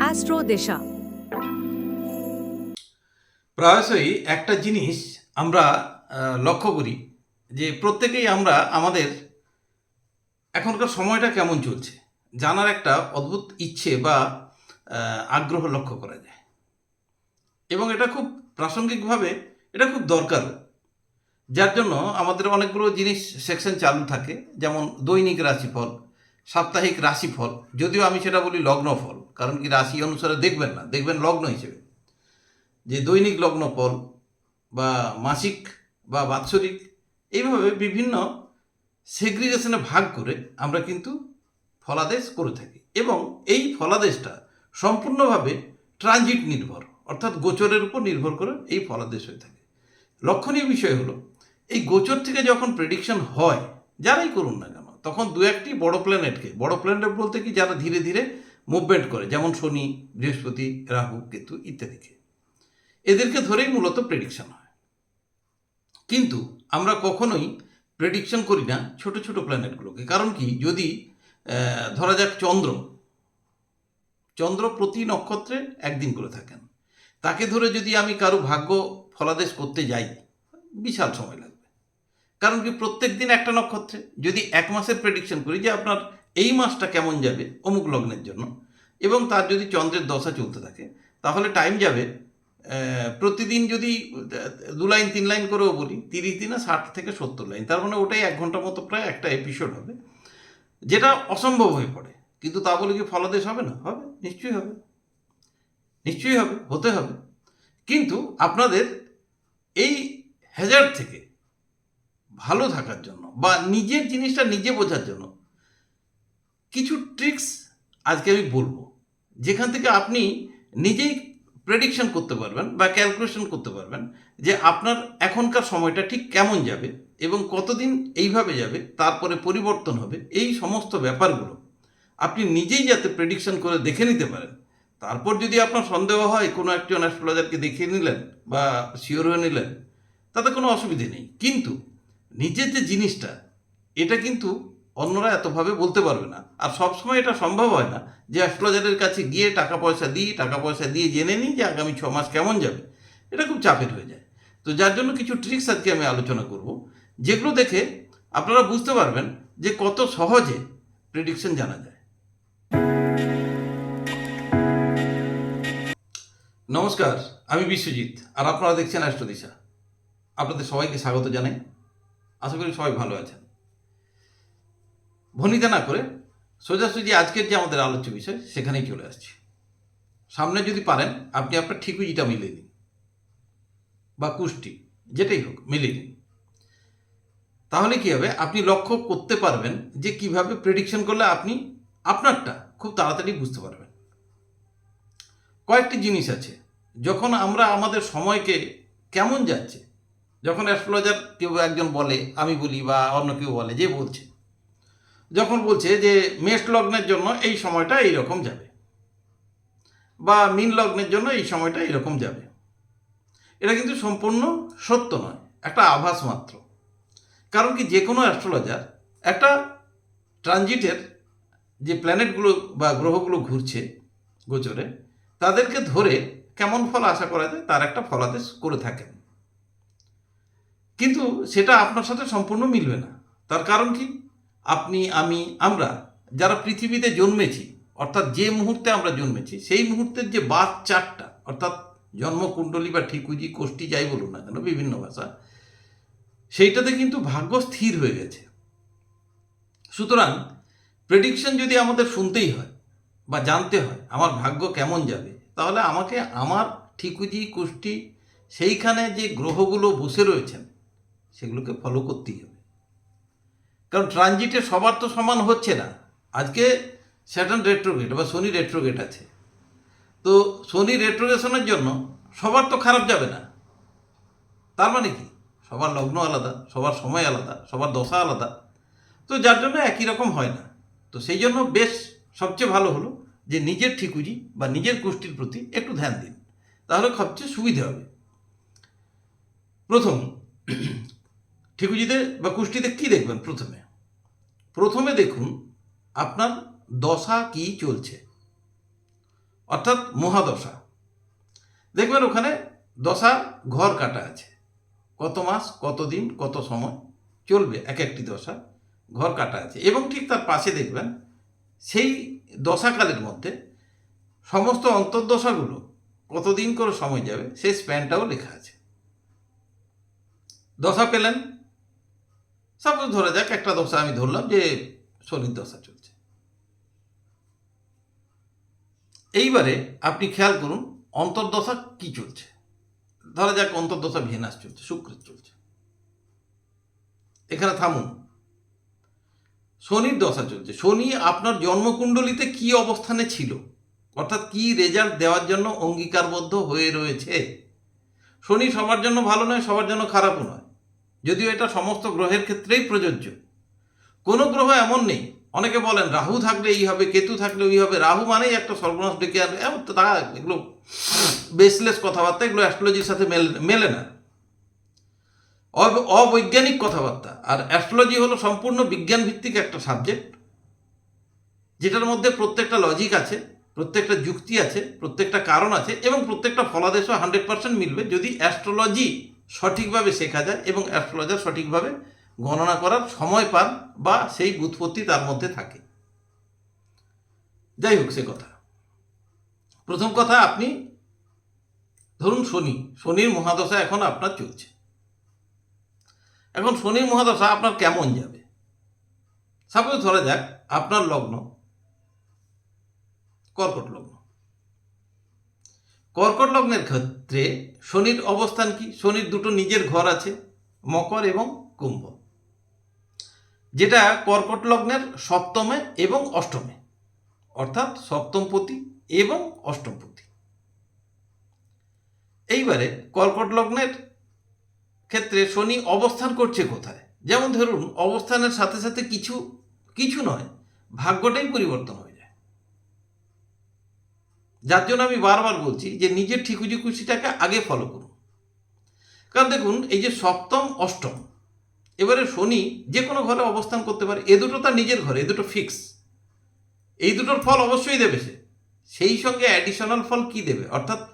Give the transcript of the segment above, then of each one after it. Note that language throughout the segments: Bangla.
অ্যাস্ট্রো দিশা প্রায়শই একটা জিনিস আমরা লক্ষ্য করি যে প্রত্যেকেই আমরা আমাদের এখনকার সময়টা কেমন চলছে, জানার একটা অদ্ভুত ইচ্ছে বা আগ্রহ লক্ষ্য করা যায়। এবং এটা খুব প্রাসঙ্গিকভাবে এটা খুব দরকার যার জন্য আমাদের অনেকগুলো জিনিস সেকশন চালু থাকে, যেমন দৈনিক রাশিফল সাপ্তাহিক রাশিফল, যদিও আমি সেটা বলি লগ্নফল, কারণ কি রাশি অনুসারে দেখবেন না, দেখবেন লগ্ন হিসেবে। যে দৈনিক লগ্ন ফল বা মাসিক বা বাৎসরিক, এইভাবে বিভিন্ন সেগ্রিগেশনে ভাগ করে আমরা কিন্তু ফলাদেশ করে থাকি। এবং এই ফলাদেশটা সম্পূর্ণভাবে ট্রানজিট নির্ভর, অর্থাৎ গোচরের উপর নির্ভর করে এই ফলাদেশ হয়ে থাকে। লক্ষণীয় বিষয় হলো, এই গোচর থেকে যখন প্রেডিকশন হয়, যারাই করুন না কেন তখন দু একটি বড় প্ল্যানেটকে বড় প্ল্যানেট বলতে কি যারা ধীরে ধীরে মুভমেন্ট করে, যেমন শনি, বৃহস্পতি, রাহু, কেতু ইত্যাদিকে। এদেরকে ধরেই মূলত প্রেডিকশন হয়। কিন্তু আমরা কখনোই প্রেডিকশন করি না ছোট ছোট প্ল্যানেটগুলোকে কারণ কি? যদি ধরা যাক চন্দ্র চন্দ্র প্রতি নক্ষত্রে একদিন করে থাকেন। তাকে ধরে যদি আমি কারও ভাগ্য ফলাদেশ করতে যাই, বিশাল সময় কারণ কি প্রত্যেক দিন একটা নক্ষত্রে যদি এক মাসের প্রেডিকশন করি যে আপনার এই মাসটা কেমন যাবে অমুক লগ্নের জন্য এবং তার যদি চন্দ্রের দশা চলতে থাকে, তাহলে টাইম যাবে প্রতিদিন যদি দু লাইন তিন লাইন করেও বলি, তিরিশ দিনে ষাট থেকে সত্তর লাইন তার মানে ওটাই এক ঘণ্টা মতো প্রায় একটা এপিসোড হবে, যেটা অসম্ভব হয়ে পড়ে। কিন্তু তা বলে কি ফলাদেশ হবে না? হবে, নিশ্চয়ই হবে। নিশ্চয়ই হবে, হতে হবে। কিন্তু আপনাদের এই হ্যাজার্ড থেকে ভালো থাকার জন্য বা নিজের জিনিসটা নিজে বোঝার জন্য কিছু ট্রিক্স আজকে আমি বলব। যেখান থেকে আপনি নিজেই প্রেডিকশন করতে পারবেন বা ক্যালকুলেশন করতে পারবেন যে আপনার এখনকার সময়টা ঠিক কেমন যাবে এবং কতদিন এইভাবে যাবে, তারপরে পরিবর্তন হবে, এই সমস্ত ব্যাপারগুলো আপনি নিজেই যাতে প্রেডিকশন করে দেখে নিতে পারেন। তারপর যদি আপনার সন্দেহ হয়, কোনো একজন অ্যাস্ট্রোলজারকে দেখিয়ে নিলেন বা শিওর হয়ে নিলেন, তাতে কোনো অসুবিধে নেই। কিন্তু নিজের যে জিনিসটা, এটা কিন্তু অন্যরা এতভাবে বলতে পারবে না। আর সবসময় এটা সম্ভব হয় না যে অ্যাস্ট্রোলজারের কাছে গিয়ে টাকা পয়সা দিই, টাকা পয়সা দিয়ে জেনে নিই যে আগামী ছ মাস কেমন যাবে। এটা খুব চাপের হয়ে যায়। তো যার জন্য কিছু ট্রিক্স আজকে আমি আলোচনা করব, যেগুলো দেখে আপনারা বুঝতে পারবেন যে কত সহজে প্রেডিকশন জানা যায়। নমস্কার, আমি বিশ্বজিৎ, আর আপনারা দেখছেন অ্যাস্ট্রোদিশা আপনাদের সবাইকে স্বাগত জানাই। আশা করি সবাই ভালো আছেন। ভনিতা না করে সোজাসুজি আজকের যে আমাদের আলোচ্য বিষয়, সেখানেই চলে আসছি। সামনে যদি পারেন, আপনি আপনার ঠিকুজিটা মিলিয়ে দিন। বা কুষ্টি, যেটাই হোক, মিলিয়ে নিন তাহলে কি হবে? আপনি লক্ষ্য করতে পারবেন যে কীভাবে প্রেডিকশন করলে আপনি আপনারটা খুব তাড়াতাড়ি বুঝতে পারবেন। কয়েকটি জিনিস আছে। যখন আমরা আমাদের সময়কে কেমন যাচ্ছে যখন অ্যাস্ট্রোলজার কেউ একজন বলে, আমি বলি বা অন্য কেউ বলে, যে বলছে। যখন বলছে যে মেষ লগ্নের জন্য এই সময়টা এইরকম যাবে। বা মিন লগ্নের জন্য এই সময়টা এইরকম যাবে। এটা কিন্তু সম্পূর্ণ সত্য নয়, একটা আভাস মাত্র। কারণ কি যে কোনো অ্যাস্ট্রোলজার একটা ট্রানজিটের যে প্ল্যানেটগুলো বা গ্রহগুলো ঘুরছে গোচরে, তাদেরকে ধরে কেমন ফল আশা করা যায় তার একটা ফলাদেশ করে থাকেন। কিন্তু সেটা আপনার সাথে সম্পূর্ণ মিলবে না। তার কারণ কি? আপনি, আমি, আমরা যারা পৃথিবীতে জন্মেছি, অর্থাৎ যে মুহূর্তে আমরা জন্মেছি, সেই মুহূর্তের যে বাদ চারটা অর্থাৎ জন্মকুণ্ডলী বা ঠিকুজি, কোষ্ঠী যাই বলুন না কেন, বিভিন্ন ভাষা, সেইটাতে কিন্তু ভাগ্য স্থির হয়ে গেছে। সুতরাং প্রেডিকশন যদি আমাদের শুনতেই হয় বা জানতে হয়, আমার ভাগ্য কেমন যাবে, তাহলে আমাকে আমার ঠিকুজি কুষ্টি সেইখানে যে গ্রহগুলো বসে রয়েছেন সেগুলোকে ফলো করতেই হবে। কারণ ট্রানজিটে সবার তো সমান হচ্ছে না। আজকে স্যাটার্ন রেট্রোগেট বা শনি রেট্রোগেট আছে। তো শনি রেট্রোগেশনের জন্য সবার তো খারাপ যাবে না। তার মানে কি? সবার লগ্ন আলাদা, সবার সময় আলাদা, সবার দশা আলাদা। তো যার জন্য একই রকম হয় না। তো সেই জন্য বেশ সবচেয়ে ভালো হলো যে নিজের ঠিকুজি বা নিজের কুষ্টির প্রতি একটু ধ্যান দিন। তাহলে সবচেয়ে সুবিধে হবে। প্রথম ঠিকুজিতে বা কুষ্টিতে কি দেখবেন প্রথমে? প্রথমে দেখুন আপনার দশা কি চলছে। অর্থাৎ মহাদশা। দেখবেন ওখানে দশা ঘর কাটা আছে। কত মাস, কত দিন, কত সময় চলবে এক একটি দশা ঘর কাটা আছে। এবং ঠিক তার পাশে দেখবেন সেই দশাকালের মধ্যে সমস্ত অন্তর্দশাগুলো কতদিন করে সময় যাবে সেই স্প্যানটাও লেখা আছে। দশা পেলেন সাপোজ ধরা যাক, একটা দশা আমি ধরলাম যে শনির দশা চলছে। এইবারে আপনি খেয়াল করুন, অন্তর্দশা কি চলছে? ধরা যাক অন্তর্দশা ভেনাস চলছে, শুক্রের চলছে। এখানে থামুন। শনির দশা চলছে। শনি আপনার জন্মকুণ্ডলিতে কি অবস্থানে ছিল? অর্থাৎ কি রেজাল্ট দেওয়ার জন্য অঙ্গীকারবদ্ধ হয়ে রয়েছে? শনি সবার জন্য ভালো নয়, সবার জন্য খারাপও নয়। যদিও এটা সমস্ত গ্রহের ক্ষেত্রেই প্রযোজ্য। কোনো গ্রহ এমন নেই। অনেকে বলেন রাহু থাকলে এই হবে, কেতু থাকলে ওই হবে। রাহু মানেই একটা সর্বনাশ ডেকে আনবে। এমন তো তা এগুলো বেসলেস কথাবার্তা, এগুলো অ্যাস্ট্রোলজির সাথে মেল, মেলে না। অব- অবৈজ্ঞানিক কথাবার্তা। আর অ্যাস্ট্রোলজি হলো সম্পূর্ণ বিজ্ঞান ভিত্তিক একটা সাবজেক্ট যেটার মধ্যে প্রত্যেকটা লজিক আছে, প্রত্যেকটা যুক্তি আছে, প্রত্যেকটা কারণ আছে এবং প্রত্যেকটা ফলাদেশও হান্ড্রেড পার্সেন্ট মিলবে। যদি অ্যাস্ট্রোলজি সঠিকভাবে শেখা যায় এবং অ্যাস্ট্রোলজার সঠিকভাবে গণনা করার সময় পান বা সেই বুৎপত্তি তার মধ্যে থাকে। যাই হোক সে কথা। প্রথম কথা আপনি, ধরুন শনি, শনির মহাদশা এখন আপনার চলছে। এখন শনির মহাদশা আপনার কেমন যাবে? সাপোজ ধরা যাক আপনার লগ্ন, কর্কট লগ্ন। কর্কট লগ্নের ক্ষেত্রে শনির অবস্থান কি? শনির দুটো নিজের ঘর আছে, মকর এবং কুম্ভ। যেটা কর্কট লগ্নের সপ্তমে এবং অষ্টমে। অর্থাৎ সপ্তমপতি এবং অষ্টমপতি। এইবারে কর্কট লগ্নের ক্ষেত্রে শনি অবস্থান করছে কোথায়? যেমন ধরুন, অবস্থানের সাথে সাথে কিছু কিছু নয়, ভাগ্যটাই পরিবর্তন হয়ে যার জন্য আমি বারবার বলছি যে নিজের ঠিকুজি খুশিটাকে আগে ফলো করুন। কারণ দেখুন, এই যে সপ্তম, অষ্টম, এবারে শনি যে কোনো ঘরে অবস্থান করতে পারে, এ দুটো তার নিজের ঘরে, এ দুটো ফিক্স এই দুটোর ফল অবশ্যই দেবে সে। সেই সঙ্গে অ্যাডিশনাল ফল কি দেবে? অর্থাৎ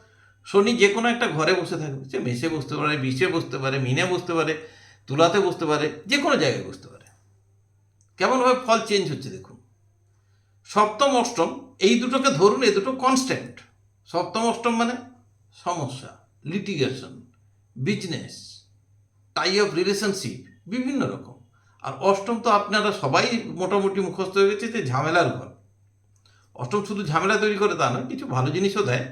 শনি যে কোনো একটা ঘরে বসে থাকবে। সে মেসে বসতে পারে, বিষে বসতে পারে, মিনে বসতে পারে, তুলাতে বসতে পারে, যে কোনো জায়গায় বসতে পারে। কেমনভাবে ফল চেঞ্জ হচ্ছে দেখুন। সপ্তম, অষ্টম এই দুটোকে ধরুন, এই দুটো কনস্ট্যান্ট সপ্তম, অষ্টম মানে সমস্যা litigation business tie of relationship বিভিন্ন রকম। আর অষ্টম তো আপনারা সবাই মোটামুটি মুখস্থ হয়ে গেছে যে ঝামেলার ঘর। অষ্টম শুধু ঝামেলা তৈরি করে তা নয়, কিছু ভালো জিনিসও দেয়।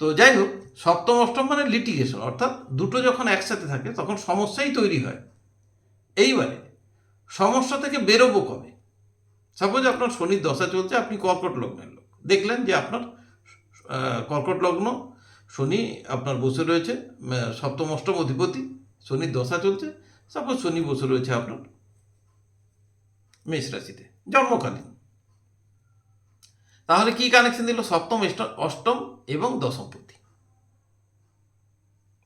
তো যাই হোক, সপ্তম, অষ্টম মানে লিটিগেশন অর্থাৎ দুটো যখন একসাথে থাকে, তখন সমস্যাই তৈরি হয়। এইবারে, সমস্যা থেকে বেরোবো কবে? সাপোজ আপনার শনির দশা চলছে, আপনি কর্কট লগ্নের লোক। দেখলেন যে আপনার কর্কট লগ্ন, শনি আপনার বসে রয়েছে সপ্তম, অষ্টম অধিপতি, শনির দশা চলছে সাপোজ শনি বসে রয়েছে আপনার মেষ রাশিতে, জন্মকালীন। তাহলে কি কানেকশন দিল? সপ্তম অষ্টম এবং দশমপতি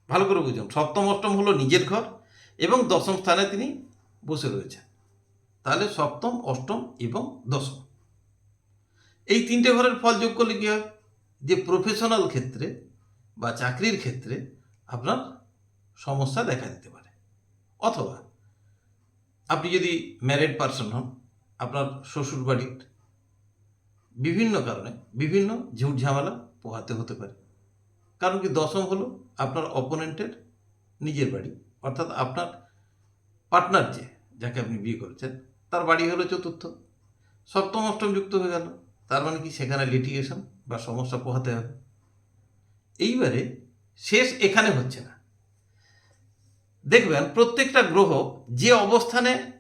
ভালো করে বুঝুন। সপ্তম, অষ্টম হলো নিজের ঘর এবং দশম স্থানে তিনি বসে রয়েছেন। তাহলে সপ্তম, অষ্টম এবং দশম। এই তিনটে ঘরের ফল যোগ করলে কি হয়? যে প্রফেশনাল ক্ষেত্রে বা চাকরির ক্ষেত্রে আপনার সমস্যা দেখা দিতে পারে। অথবা আপনি যদি ম্যারিড পারসন হন, আপনার শ্বশুর বাড়ির বিভিন্ন কারণে বিভিন্ন ঝুট ঝামেলা পোহাতে হতে পারে। কারণ কি দশম হলো আপনার অপোনেন্টের নিজের বাড়ি, অর্থাৎ আপনার পার্টনার যে, যাকে আপনি বিয়ে করেছেন তার বাড়ি হলো চতুর্থ। সপ্তম, অষ্টম যুক্ত হয়ে গেল। তার মানে কি? সেখানে লিটিগেশন বা সমস্যা পোহাতে হবে। এইবারে শেষ এখানে হচ্ছে না। দেখবেন, প্রত্যেকটা গ্রহ যে অবস্থানে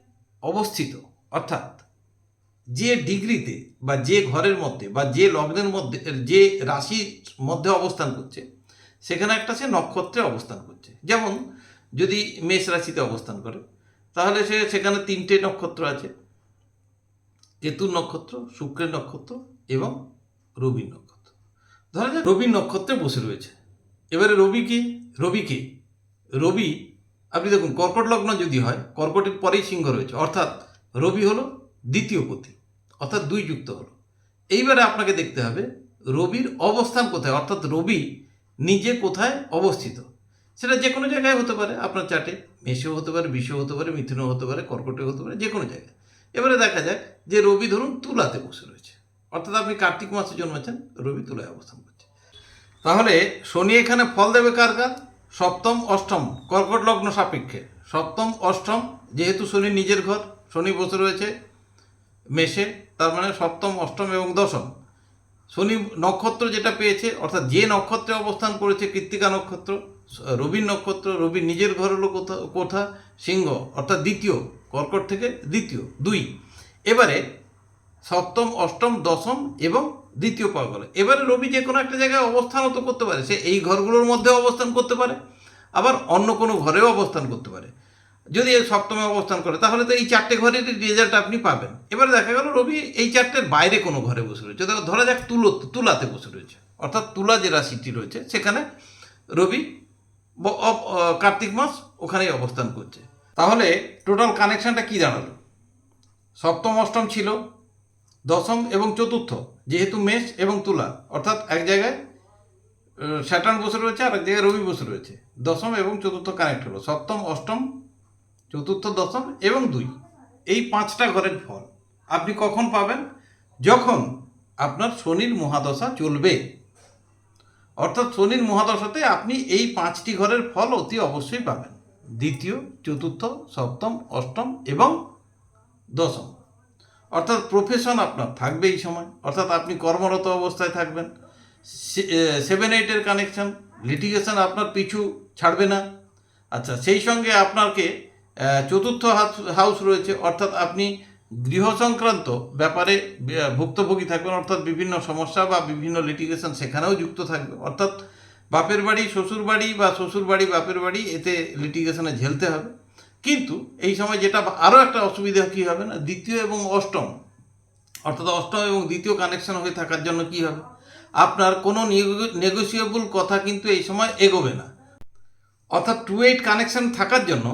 অবস্থিত, অর্থাৎ যে ডিগ্রিতে বা যে ঘরের মধ্যে বা যে লগ্নের মধ্যে, যে রাশির মধ্যে অবস্থান করছে, সেখানে একটা সে নক্ষত্রে অবস্থান করছে। যেমন যদি মেষ রাশিতে অবস্থান করে তাহলে সে সেখানে তিনটে নক্ষত্র আছে। কেতুর নক্ষত্র, শুক্রের নক্ষত্র এবং রবির নক্ষত্র। ধরা যাক রবির নক্ষত্রে বসে রয়েছে। এবারে রবি কি? রবি কি? রবি, আপনি দেখুন, কর্কট লগ্ন যদি হয়, কর্কটের পরেই সিংহ রয়েছে। অর্থাৎ রবি হলো দ্বিতীয় পতি, অর্থাৎ দুই যুক্ত হলো। এইবারে আপনাকে দেখতে হবে, রবির অবস্থান কোথায়? অর্থাৎ রবি নিজে কোথায় অবস্থিত? সেটা যে কোনো জায়গায় হতে পারে, আপনার চার্টে মেষেও হতে পারে, বিষও হতে পারে, মিথুনও হতে পারে, কর্কটেও হতে পারে, যে কোনো জায়গায়। এবারে দেখা যাক যে রবি ধরুন তুলাতে বসে রয়েছে। অর্থাৎ আপনি কার্তিক মাসে জন্মেছেন, রবি তুলায় অবস্থান করছে। তাহলে শনি এখানে ফল দেবে কার কার? সপ্তম, অষ্টম, কর্কট লগ্ন সাপেক্ষে। সপ্তম, অষ্টম, যেহেতু শনি নিজের ঘর, শনি বসে রয়েছে মেষে, তার মানে সপ্তম, অষ্টম এবং দশম। শনি নক্ষত্র যেটা পেয়েছে, অর্থাৎ যে নক্ষত্রে অবস্থান করেছে, কৃত্তিকা নক্ষত্র রবির নক্ষত্র, রবি নিজের ঘর হলো কোথা কোথা? সিংহ, অর্থাৎ দ্বিতীয়, কর্কট থেকে দ্বিতীয়, দুই। এবারে সপ্তম, অষ্টম, দশম এবং দ্বিতীয় পাগল এবারে রবি যে কোনো একটা জায়গায় অবস্থানও তো করতে পারে। সে এই ঘরগুলোর মধ্যে অবস্থান করতে পারে, আবার অন্য কোনো ঘরেও অবস্থান করতে পারে। যদি সপ্তমে অবস্থান করে, তাহলে তো এই চারটে ঘরের রেজাল্ট আপনি পাবেন। এবারে দেখা গেল রবি এই চারটের বাইরে কোনো ঘরে বসে রয়েছে। ধরা যাক তুলো, তুলাতে বসে রয়েছে। অর্থাৎ তুলা যে রাশিটি রয়েছে, সেখানে রবি কার্তিক মাস ওখানেই অবস্থান করছে। তাহলে টোটাল কানেকশানটা কি দাঁড়াল সপ্তম, অষ্টম ছিল, দশম এবং চতুর্থ, যেহেতু মেষ এবং তুলা, অর্থাৎ এক জায়গায় স্যাটার্ন বসে রয়েছে আর এক জায়গায় রবি বসে রয়েছে। দশম এবং চতুর্থ কানেক্ট হলো, সপ্তম, অষ্টম, চতুর্থ, দশম এবং দুই। এই পাঁচটা ঘরের ফল আপনি কখন পাবেন? যখন আপনার শনির মহাদশা চলবে। অর্থাৎ শনির মহাদশাতে আপনি এই পাঁচটি ঘরের ফল অতি অবশ্যই পাবেন। দ্বিতীয়, চতুর্থ, সপ্তম, অষ্টম এবং দশম। অর্থাৎ প্রফেশন আপনার থাকবে এই সময়। অর্থাৎ আপনি কর্মরত অবস্থায় থাকবেন। সেভেন এইটের কানেকশন লিটিগেশন আপনার পিছু ছাড়বে না। আচ্ছা সেই সঙ্গে আপনাকে চতুর্থ হাউস- রয়েছে। অর্থাৎ আপনি গৃহ সংক্রান্ত ব্যাপারে ভুক্তভোগী থাকবেন, অর্থাৎ বিভিন্ন সমস্যা বা বিভিন্ন লিটিগেশন সেখানেও যুক্ত থাকবে অর্থাৎ বাপের বাড়ি, শ্বশুর বাড়ি বা শ্বশুর বাড়ি, বাপের বাড়ি, এতে লিটিগেশনে ঝেলতে হবে। কিন্তু এই সময় যেটা আরও একটা অসুবিধা কী হবে না? দ্বিতীয় এবং অষ্টম, অর্থাৎ অষ্টম এবং দ্বিতীয় কানেকশন হয়ে থাকার জন্য কি হবে? আপনার কোনো নেগোসিয়েবল কথা কিন্তু এই সময় এগোবে না। অর্থাৎ টু এইট কানেকশন থাকার জন্য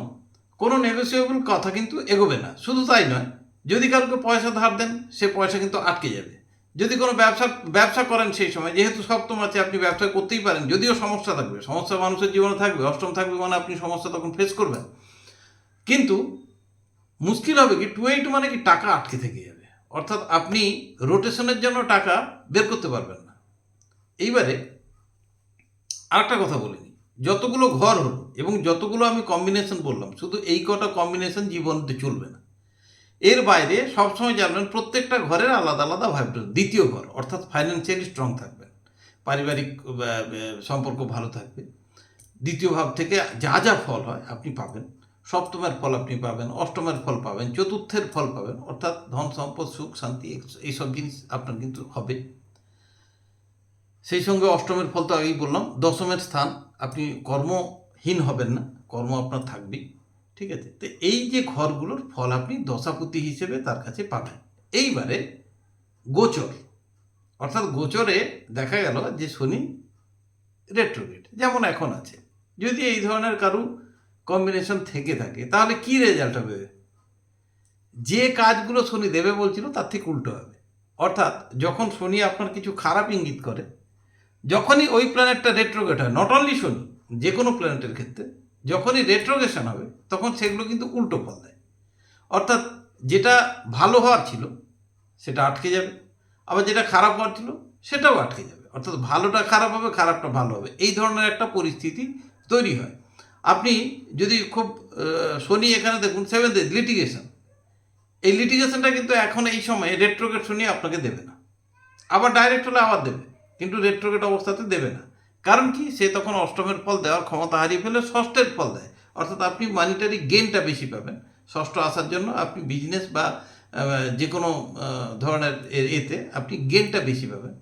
কোনো নেগোসিয়েবল কথা কিন্তু এগোবে না। শুধু তাই নয় যদি কাউকে পয়সা ধার দেন, সে পয়সা কিন্তু আটকে যাবে। যদি কোনো ব্যবসা ব্যবসা করেন সেই সময়, যেহেতু সপ্তম আছে, আপনি ব্যবসা করতেই পারেন, যদিও সমস্যা থাকবে। সমস্যা মানুষের জীবনে থাকবে, অষ্টম থাকবে মানে আপনি সমস্যা তখন ফেস করবেন। কিন্তু মুশকিল হবে কি টু এইট মানে কি টাকা আটকে থেকে যাবে। অর্থাৎ আপনি রোটেশনের জন্য টাকা বের করতে পারবেন না। এইবারে আরেকটা কথা বলে যতগুলো ঘর হলো, এবং যতগুলো আমি কম্বিনেশন বললাম, শুধু এই কটা কম্বিনেশন জীবনতে চলবে না। এর বাইরে সবসময় জানবেন প্রত্যেকটা ঘরের আলাদা আলাদা ভাইব্রেশন দ্বিতীয় ঘর, অর্থাৎ ফাইন্যান্সিয়ালি স্ট্রং থাকবেন। পারিবারিক সম্পর্ক ভালো থাকবে। দ্বিতীয় ভাব থেকে যা যা ফল হয় আপনি পাবেন। সপ্তমের ফল আপনি পাবেন, অষ্টমের ফল পাবেন, চতুর্থের ফল পাবেন, অর্থাৎ ধন সম্পদ, সুখ, শান্তি এইসব জিনিস আপনার কিন্তু হবে। সেই সঙ্গে অষ্টমের ফল তো আগেই বললাম, দশমের স্থান, আপনি কর্মহীন হবেন না, কর্ম আপনার থাকবেই। ঠিক আছে? তো এই যে ঘরগুলোর ফল আপনি দশাপতি হিসেবে তার কাছে পাবেন। এইবারে গোচর। অর্থাৎ গোচরে দেখা গেল যে শনি রেট্রোগেট যেমন এখন আছে। যদি এই ধরনের কারু কম্বিনেশন থেকে থাকে, তাহলে কি রেজাল্ট হবে? যে কাজগুলো শনি দেবে বলছিল, তার থেকে উল্টো হবে। অর্থাৎ যখন শনি আপনার কিছু খারাপ ইঙ্গিত করে, যখনই ওই প্ল্যানেটটা রেট্রোগেট হয় নট অনলি শনি যে কোনো প্ল্যানেটের ক্ষেত্রে যখনই রেট্রোগেশন হবে, তখন সেগুলো কিন্তু উল্টো ফল দেয়। অর্থাৎ যেটা ভালো হওয়ার ছিল, সেটা আটকে যাবে। আবার যেটা খারাপ হওয়ার ছিল, সেটাও আটকে যাবে। অর্থাৎ ভালোটা খারাপ হবে, খারাপটা ভালো হবে। এই ধরনের একটা পরিস্থিতি তৈরি হয়। আপনি যদি খুব শনি এখানে দেখুন সেভেন লিটিগেশন এই লিটিগেশনটা কিন্তু এখন এই সময় রেট্রোগেট শনি আপনাকে দেবে না। আবার ডাইরেক্ট হলে আবার দেবে। কিন্তু রেট্রোগেট অবস্থাতে দেবে না। কারণ কি? সে তখন অষ্টমের ফল দেওয়ার ক্ষমতা হারিয়ে ফেলে ষষ্ঠের ফল দেয়। অর্থাৎ আপনি মানিটারি গেনটা বেশি পাবেন। ষষ্ঠ আসার জন্য আপনি বিজনেস বা যে কোনো ধরনের এতে আপনি গেনটা বেশি পাবেন।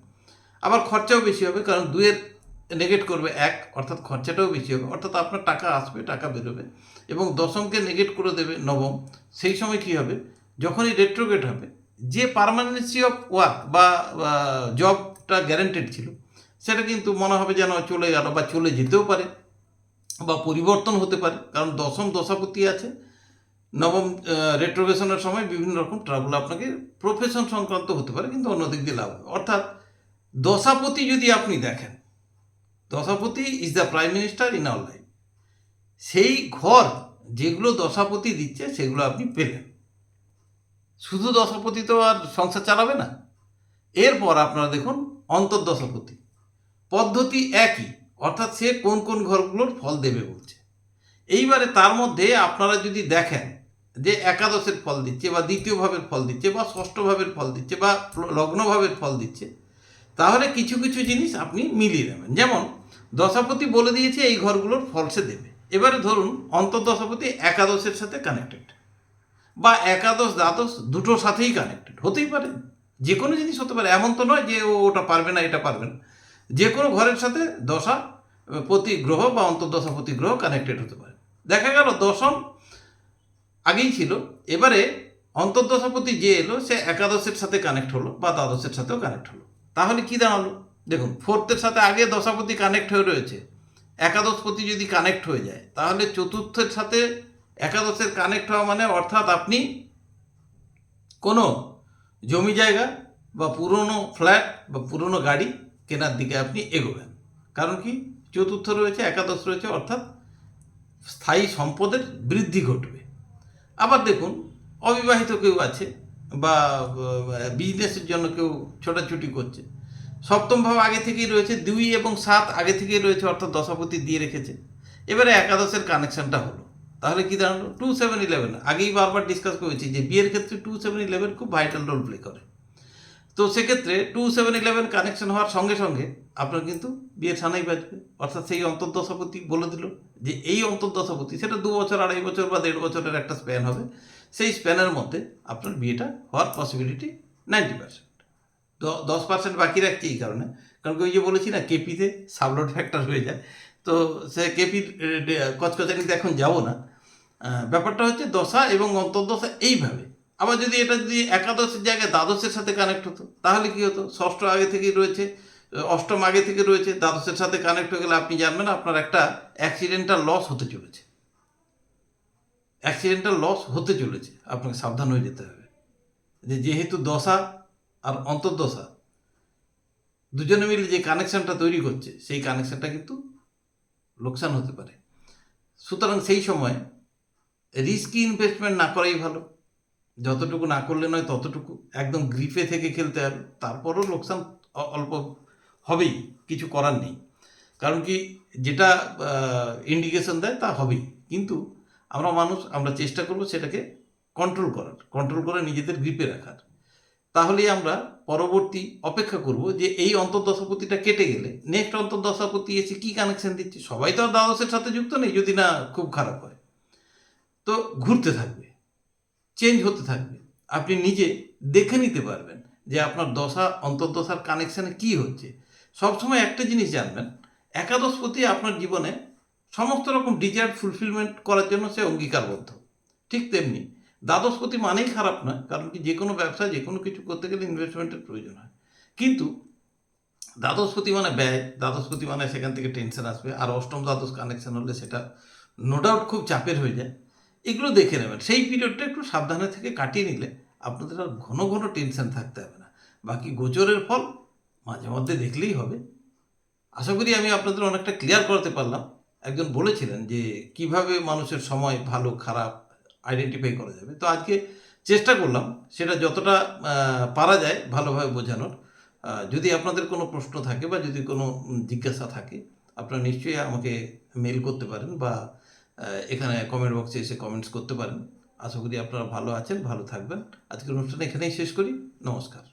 আবার খরচাও বেশি হবে কারণ দুয়ের নেগেট করবে এক, অর্থাৎ খরচাটাও বেশি হবে। অর্থাৎ আপনার টাকা আসবে, টাকা বেরোবে এবং দশমকে নেগেট করে দেবে নবম। সেই সময় কি হবে? যখনই রেট্রোগেট হবে, যে পারমানেন্সি অফ ওয়ার্ক বা জবটা গ্যারেন্টেড ছিল সেটা কিন্তু মনে হবে যেন চলে গেল বা চলে যেতেও পারে বা পরিবর্তন হতে পারে। কারণ দশম দশাপতি আছে। নবম রেট্রোভেশনের সময় বিভিন্ন রকম ট্রাবল আপনাকে প্রফেশন সংক্রান্ত হতে পারে, কিন্তু অন্য দিক দিয়ে লাভ অর্থাৎ দশাপতি যদি আপনি দেখেন দশাপতি is the prime minister in our life সেই ঘর যেগুলো দশাপতি দিচ্ছে, সেগুলো আপনি পেলেন। শুধু দশাপতি তো আর সংসার চালাবে না। এরপর আপনারা দেখুন অন্তর্দশাপতি পদ্ধতি একই, অর্থাৎ সে কোন কোন ঘরগুলোর ফল দেবে বলছে। এইবারে তার মধ্যে আপনারা যদি দেখেন যে একাদশের ফল দিচ্ছে বা দ্বিতীয় ভাবের ফল দিচ্ছে বা ষষ্ঠ ভাবের ফল দিচ্ছে বা লগ্ন ভাবের ফল দিচ্ছে, তাহলে কিছু কিছু জিনিস আপনি মিলিয়ে নেবেন। যেমন, দশাপতি বলে দিয়েছে এই ঘরগুলোর ফল সে দেবে। এবারে ধরুন, অন্তর্দশাপতি একাদশের সাথে কানেক্টেড বা একাদশ দ্বাদশ দুটোর সাথেই কানেক্টেড হতেই পারে, যে কোনো জিনিস হতে পারে। এমন তো নয় যে ও ওটা পারবে না, এটা পারবে না। যে কোনো ঘরের সাথে দশা প্রতি গ্রহ বা অন্তর্দশা প্রতি গ্রহ কানেক্টেড হতে পারে। দেখা গেল দশম আগেই ছিল, এবারে অন্তর্দশাপতি যে এলো, সে একাদশের সাথে কানেক্ট হলো বা দ্বাদশের সাথেও কানেক্ট হলো। তাহলে কি দাঁড়াল? দেখুন ফোর্থের সাথে আগে দশাপতি কানেক্ট হয়ে রয়েছে একাদশপতি যদি কানেক্ট হয়ে যায়, তাহলে চতুর্থের সাথে একাদশের কানেক্ট হওয়া মানে অর্থাৎ আপনি কোনো জমি জায়গা বা পুরনো ফ্ল্যাট বা পুরনো গাড়ি কেনার দিকে আপনি এগোবেন। কারণ কি? চতুর্থ রয়েছে, একাদশ রয়েছে, অর্থাৎ স্থায়ী সম্পদের বৃদ্ধি ঘটবে। আবার দেখুন, অবিবাহিত কেউ আছে বা বিজনেসের জন্য কেউ ছোটাছুটি করছে। সপ্তম ভাব আগে থেকেই রয়েছে, দুই এবং সাত আগে থেকেই রয়েছে, অর্থাৎ দশাপতি দিয়ে রেখেছে। এবারে একাদশের কানেকশনটা হলো। তাহলে কি দাঁড়াল? টু সেভেন ইলেভেন আগেই বারবার ডিসকাস করেছি যে বিয়ের ক্ষেত্রে টু সেভেন ইলেভেন খুব ভাইটাল রোল প্লে করে। তো সেক্ষেত্রে টু সেভেন ইলেভেন কানেকশন হওয়ার সঙ্গে সঙ্গে আপনার কিন্তু বিয়ের সানাই বাজবে। অর্থাৎ সেই অন্তর্দশাপতি বলে দিল যে এই অন্তর্দশাপতি, সেটা দু বছর, আড়াই বছর বা দেড় বছরের একটা স্প্যান হবে। সেই স্প্যানের মধ্যে আপনার বিয়েটা হওয়ার পসিবিলিটি নাইনটি পার্সেন্ট দশ পার্সেন্ট বাকি রাখছি এই কারণে। কারণ কি ওই যে বলেছি না, কেপিতে সাবলোড ফ্যাক্টর হয়ে যায়। তো সে কেপির কচকচানিতে এখন যাব না। ব্যাপারটা হচ্ছে দশা এবং অন্তর্দশা এইভাবে। আবার যদি এটা যদি একাদশের জায়গায় দ্বাদশের সাথে কানেক্ট হতো, তাহলে কি হতো? ষষ্ঠ আগে থেকেই রয়েছে, অষ্টম আগে থেকে রয়েছে, দ্বাদশের সাথে কানেক্ট হয়ে গেলে আপনি জানবেন আপনার একটা অ্যাক্সিডেন্টাল লস হতে চলেছে। অ্যাক্সিডেন্টাল লস হতে চলেছে, আপনাকে সাবধান হয়ে যেতে হবে। যে যেহেতু দশা আর অন্তর্দশা, দুজনে মিলে যে কানেকশানটা তৈরি করছে, সেই কানেকশানটা কিন্তু লোকসান হতে পারে। সুতরাং সেই সময় রিস্কি ইনভেস্টমেন্ট না করাই ভালো। যতটুকু না করলে নয়, ততটুকু একদম গ্রিপে থেকে খেলতে হবে তারপরও লোকসান অল্প হবেই, কিছু করার নেই। কারণ কি যেটা ইন্ডিকেশন দেয় তা হবেই। কিন্তু আমরা মানুষ, আমরা চেষ্টা করব সেটাকে কন্ট্রোল করার কন্ট্রোল করে নিজেদের গ্রিপে রাখার। তাহলেই আমরা পরবর্তী অপেক্ষা করব যে এই অন্তর্দশাপতিটা কেটে গেলে নেক্সট অন্তর্দশাপতি এসে কি কানেকশন দিচ্ছে? সবাই তো দ্বাদশের সাথে যুক্ত নেই, যদি না খুব খারাপ হয়। তো ঘুরতে থাকবে। চেঞ্জ হতে থাকবে। আপনি নিজে দেখে নিতে পারবেন যে আপনার দশা, অন্তর্দশার কানেকশানে কি হচ্ছে। সবসময় একটা জিনিস জানবেন, একাদশপতি আপনার জীবনে সমস্ত রকম ডিজায়ার ফুলফিলমেন্ট করার জন্য সে অঙ্গীকারবদ্ধ। ঠিক তেমনি দ্বাদশপতি মানেই খারাপ নয়, কারণ কি যে কোনো ব্যবসা যে কোনো কিছু করতে গেলে ইনভেস্টমেন্টের প্রয়োজন হয়। কিন্তু দ্বাদশপতি মানে ব্যয়, দ্বাদশপতি মানে সেখান থেকে টেনশন আসবে। আর অষ্টম দ্বাদশ কানেকশন হলে সেটা নো ডাউট খুব চাপের হয়ে যায়। এগুলো দেখে নেবেন। সেই পিরিয়ডটা একটু সাবধানে থেকে কাটিয়ে নিলে আপনাদের আর ঘন ঘন টেনশন থাকতে হবে না। বাকি গোচরের ফল মাঝে মধ্যে দেখলেই হবে। আশা করি আমি আপনাদের অনেকটা ক্লিয়ার করতে পারলাম। একজন বলেছিলেন যে, কীভাবে মানুষের সময় ভালো, খারাপ আইডেন্টিফাই করা যাবে? তো আজকে চেষ্টা করলাম সেটা যতটা পারা যায় ভালোভাবে বোঝানোর। যদি আপনাদের কোনো প্রশ্ন থাকে বা যদি কোনো জিজ্ঞাসা থাকে, আপনারা নিশ্চয়ই আমাকে মেল করতে পারেন বা এখানে কমেন্ট বক্সে এসে কমেন্টস করতে পারেন। আশা করি আপনারা ভালো আছেন, ভালো থাকবেন। আজকের অনুষ্ঠান এখানেই শেষ করি। নমস্কার।